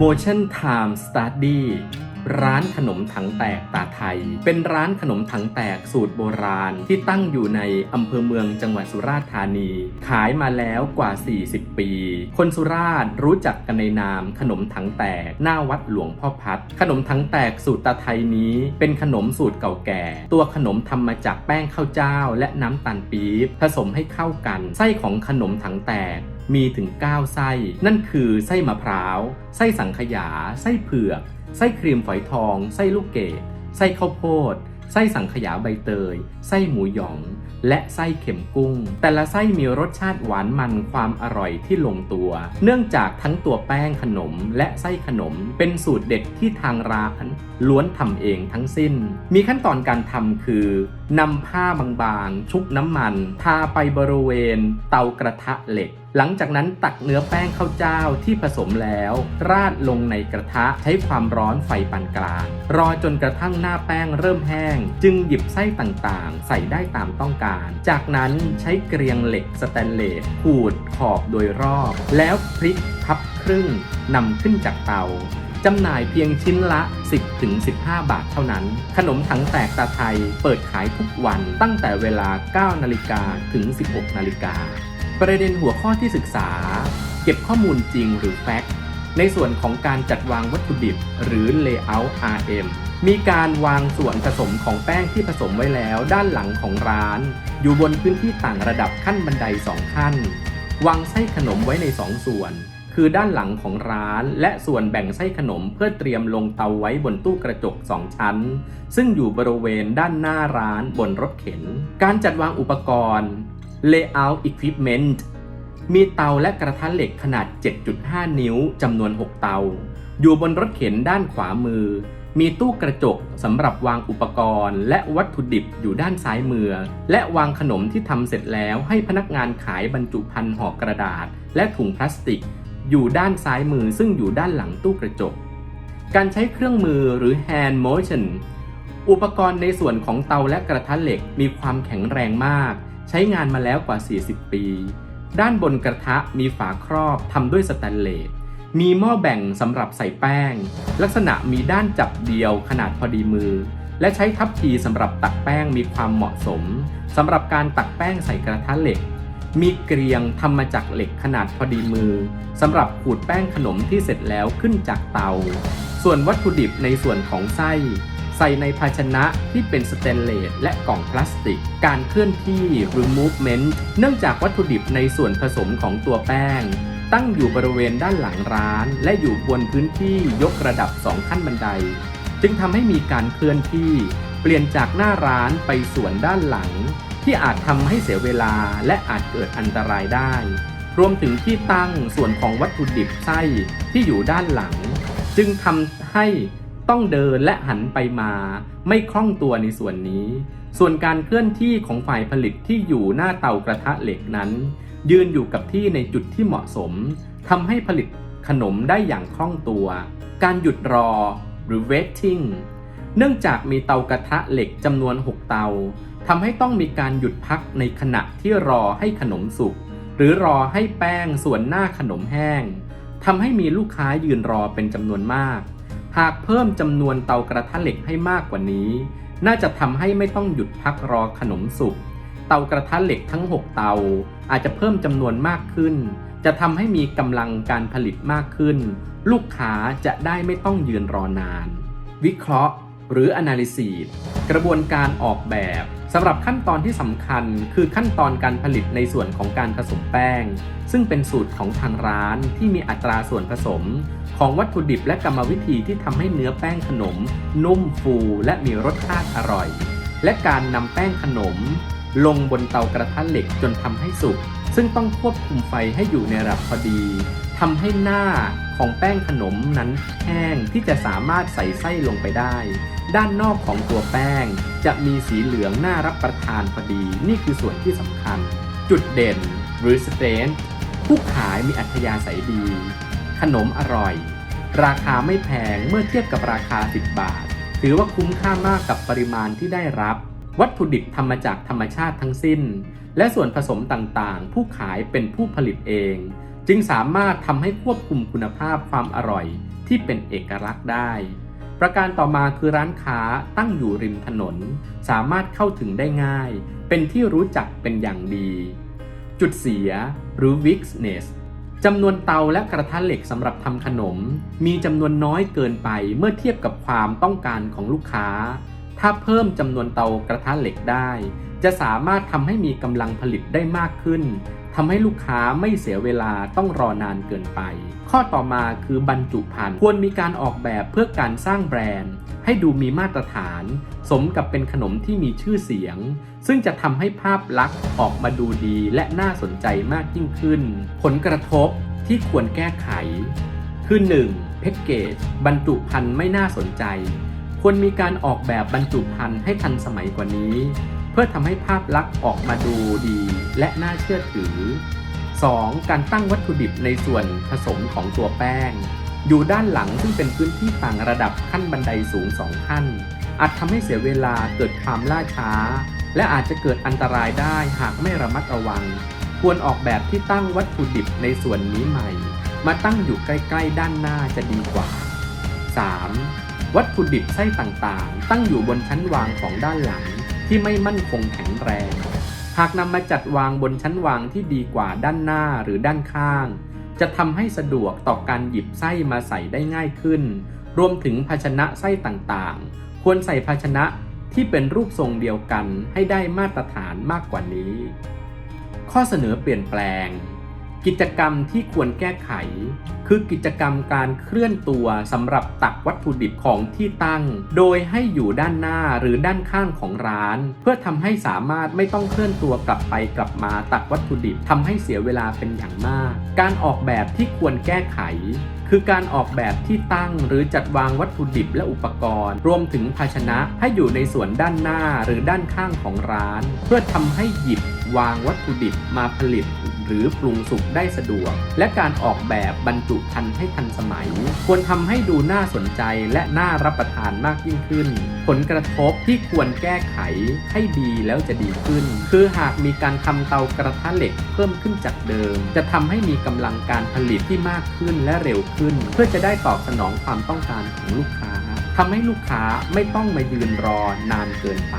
Motion Time Study ร้านขนมถังแตกตาไทย เป็นร้านขนมถังแตกสูตรโบราณที่ตั้งอยู่ในอำเภอเมืองจังหวัดสุราษฎร์ธานี ขายมาแล้วกว่า 40 ปี คนสุราษฎร์รู้จักกันในนามขนมถังแตกหน้าวัดหลวงพ่อพัด ขนมถังแตกสูตรตาไทยนี้ เป็นขนมสูตรเก่าแก่ ตัวขนมทำมาจากแป้งข้าวเจ้า และน้ำตาลปี๊บผสมให้เข้ากัน ไส้ของขนมถังแตก มีถึง 9 ไส้ นั่นคือไส้มะพร้าว ไส้สังขยา ไส้เผือก ไส้ครีมฝอยทอง ไส้ลูกเกดไส้ข้าวโพด ไส้สังขยาใบเตย ไส้หมูหยอง และไส้เข็มกุ้ง แต่ละไส้มีรสชาติหวานมันความอร่อยที่ลงตัว เนื่องจากทั้งตัวแป้งขนมและไส้ขนมเป็นสูตรเด็ดที่ทางร้านล้วนทำเองทั้งสิ้น มีขั้นตอนการทำคือนำผ้าบางๆ ชุบน้ำมัน ทาไปบริเวณ เตากระทะเหล็ก หลังจากนั้นตักเนื้อแป้งข้าวเจ้าที่ผสมแล้ว ราดลงในกระทะใช้ความร้อนไฟปานกลาง รอจนกระทั่งหน้าแป้งเริ่มแห้ง จึงหยิบไส้ต่างๆ ใส่ได้ตามต้องการ จากนั้นใช้เกรียงเหล็กสแตนเลสขูดขอบโดยรอบ แล้วพลิกพับครึ่งนำขึ้นจากเตาจำหน่ายเพียงชิ้นละ 10-15 บาทเท่านั้น ขนมถังแตกตาไทยเปิดขายทุกวันตั้งแต่เวลา 9 นาฬิกาถึง 16 นาฬิกา ประเด็นหัวข้อที่ศึกษา เก็บข้อมูลจริงหรือแฟกต์ในส่วนของการจัดวางวัตถุดิบ หรือ Layout RM มีการวางส่วนผสมของแป้งที่ผสมไว้แล้วด้านหลังของร้าน อยู่บนพื้นที่ต่างระดับขั้นบันได 2 ขั้น วางไส้ขนมไว้ใน 2 ส่วน คือด้านหลังของร้าน และส่วนแบ่งไส้ขนมเพื่อเตรียมลงเตาไว้บนตู้กระจก 2 ชั้น ซึ่งอยู่บริเวณด้านหน้าร้านบนรถเข็น การจัดวางอุปกรณ์ Layout Equipment มีเตาและกระทะเหล็กขนาด 7.5 นิ้วจำนวน 6 เตา อยู่บนรถเข็นด้านขวามือ มีตู้กระจกสำหรับวางอุปกรณ์ และวัตถุดิบอยู่ด้านซ้ายมือ และวางขนมที่ทำเสร็จแล้วให้พนักงานขายบรรจุภัณฑ์ห่อกระดาษ และถุงพลาสติก อยู่ด้านซ้ายมือซึ่งอยู่ด้านหลังตู้กระจก การใช้เครื่องมือหรือ hand motion อุปกรณ์ในส่วนของเตาและกระทะเหล็กมีความแข็งแรงมาก ช้งานมาแล้วกว่า 40 ปี ด้านบนกระทะมีฝาครอบทำด้วยสแตนเลส มีหม้อแบ่งสำหรับใส่แป้ง ลักษณะมีด้านจับเดียวขนาดพอดีมือ และใช้ทัพพีสำหรับตักแป้งมีความเหมาะสมสำหรับการตักแป้งใส่กระทะเหล็ก มีเกรียงทำมาจากเหล็กขนาดพอดีมือสำหรับขูดแป้งขนมที่เสร็จแล้วขึ้นจากเตา ส่วนวัตถุดิบในส่วนของไส้ ใส่ในภาชนะที่เป็นสเตนเลสและกล่องพลาสติก การเคลื่อนที่หรือ movement เนื่องจากวัตถุดิบในส่วนผสมของตัวแป้ง ตั้งอยู่บริเวณด้านหลังร้าน และอยู่บนพื้นที่ยกระดับ 2 ขั้นบันได จึงทำให้มีการเคลื่อนที่ เปลี่ยนจากหน้าร้านไปส่วนด้านหลัง ที่อาจทำให้เสียเวลาและอาจเกิดอันตรายได้ รวมถึงที่ตั้งส่วนของวัตถุดิบไส้ที่อยู่ด้านหลัง จึงทำให้ ต้องเดินและหันไปมาไม่คล่องตัวในส่วนนี้ ส่วนการเคลื่อนที่ของฝ่ายผลิตที่อยู่หน้าเตากระทะเหล็กนั้น ยืนอยู่กับที่ในจุดที่เหมาะสมทำให้ผลิตขนมได้อย่างคล่องตัว การหยุดรอหรือ waiting เนื่องจากมีเตากระทะเหล็กจำนวน 6 เตาทำให้ต้องมีการหยุดพักในขณะที่รอให้ขนมสุกหรือรอให้แป้งส่วนหน้าขนมแห้งทำให้มีลูกค้ายืนรอเป็นจำนวนมาก หากเพิ่มจำนวนเตากระทะเหล็กให้มากกว่านี้ น่าจะทำให้ไม่ต้องหยุดพักรอขนมสุก เตากระทะเหล็กทั้ง 6 เตา อาจจะเพิ่มจำนวนมากขึ้น จะทำให้มีกำลังการผลิตมากขึ้น ลูกค้าจะได้ไม่ต้องยืนรอนาน วิเคราะห์ หรือ analysis กระบวนการออกแบบ สำหรับขั้นตอนที่สำคัญคือขั้นตอนการผลิตในส่วนของการผสมแป้ง ซึ่งเป็นสูตรของทางร้านที่มีอัตราส่วนผสม ของวัตถุดิบและกรรมวิธีที่ทำให้เนื้อแป้งขนม นุ่มฟูและมีรสชาติอร่อย และการนำแป้งขนม ลงบนเตากระทะเหล็กจนทำให้สุก ซึ่งต้องควบคุมไฟให้อยู่ในระดับพอดีทำให้หน้าของแป้งขนมนั้นแห้งที่จะสามารถใส่ไส้ลงไปได้ ด้านนอกของตัวแป้งจะมีสีเหลืองน่ารับประทานพอดี นี่คือส่วนที่สำคัญ จุดเด่นหรือ strength ผู้ขายมีอัธยาศัยดี ขนมอร่อย ราคาไม่แพงเมื่อเทียบกับราคา 10 บาท ถือว่าคุ้มค่ามากกับปริมาณที่ได้รับ วัตถุดิบทำมาจากธรรมชาติทั้งสิ้น และส่วนผสมต่างๆ ผู้ขายเป็นผู้ผลิตเอง จึงสามารถทำให้ควบคุมคุณภาพความอร่อยที่เป็นเอกลักษณ์ได้ ประการต่อมาคือร้านค้าตั้งอยู่ริมถนน สามารถเข้าถึงได้ง่าย เป็นที่รู้จักเป็นอย่างดี จุดเสียหรือ weakness จำนวนเตาและกระทะเหล็กสำหรับทำขนม มีจำนวนน้อยเกินไปเมื่อเทียบกับความต้องการของลูกค้า ถ้าเพิ่มจำนวนเตากระทะเหล็กได้ จะสามารถทำให้มีกำลังผลิตได้มากขึ้นทำให้ลูกค้าไม่เสียเวลาต้องรอนานเกินไป ข้อต่อมาคือบรรจุภัณฑ์ควรมีการออกแบบเพื่อการสร้างแบรนด์ ให้ดูมีมาตรฐาน สมกับเป็นขนมที่มีชื่อเสียง ซึ่งจะทำให้ภาพลักษณ์ออกมาดูดีและน่าสนใจมากยิ่งขึ้น ผลกระทบที่ควรแก้ไข คือ 1. แพ็กเกจบรรจุภัณฑ์ไม่น่าสนใจ ควรมีการออกแบบบรรจุภัณฑ์ให้ทันสมัยกว่านี้ เพื่อทำให้ภาพลักษณ์ออกมาดูดีและน่าเชื่อถือ 2. การตั้งวัตถุดิบในส่วนผสมของตัวแป้ง อยู่ด้านหลังซึ่งเป็นพื้นที่ต่างระดับขั้นบันไดสูงสองขั้น อาจทำให้เสียเวลาเกิดความล่าช้า และอาจจะเกิดอันตรายได้หากไม่ระมัดระวัง ควรออกแบบที่ตั้งวัตถุดิบในส่วนนี้ใหม่ มาตั้งอยู่ใกล้ ๆ ด้านหน้าจะดีกว่า 3. วัตถุดิบไส้ต่างๆ ตั้งอยู่บนชั้นวางของด้านหลังที่ไม่มั่นคงแข็งแรง หากนำมาจัดวางบนชั้นวางที่ดีกว่าด้านหน้าหรือด้านข้าง จะทำให้สะดวกต่อการหยิบไส้มาใส่ได้ง่ายขึ้น รวมถึงภาชนะไส้ต่างๆ ควรใส่ภาชนะที่เป็นรูปทรงเดียวกันให้ได้มาตรฐานมากกว่านี้ ข้อเสนอเปลี่ยนแปลง กิจกรรมที่ควรแก้ไข คือกิจกรรมการเคลื่อนตัวสำหรับตักวัตถุดิบของที่ตั้ง โดยให้อยู่ด้านหน้าหรือด้านข้างของร้าน เพื่อทำให้สามารถไม่ต้องเคลื่อนตัวกลับไปกลับมาตักวัตถุดิบทำให้เสียเวลาเป็นอย่างมาก การออกแบบที่ควรแก้ไข คือการออกแบบที่ตั้งหรือจัดวางวัตถุดิบและอุปกรณ์ รวมถึงภาชนะให้อยู่ในส่วนด้านหน้าหรือด้านข้างของร้าน เพื่อทำให้หยิบ วางวัตถุดิบมาผลิต หรือปรุงสุกได้สะดวก และการออกแบบบรรจุภัณฑ์ให้ทันสมัย ควรทำให้ดูน่าสนใจและน่ารับประทานมากยิ่งขึ้น ผลกระทบที่ควรแก้ไขให้ดีแล้วจะดีขึ้น คือหากมีการทำเตากระทะเหล็กเพิ่มขึ้นจากเดิม จะทำให้มีกำลังการผลิตที่มากขึ้นและเร็วขึ้น เพื่อจะได้ตอบสนองความต้องการของลูกค้าทำให้ลูกค้าไม่ต้องมายืนรอนานเกินไป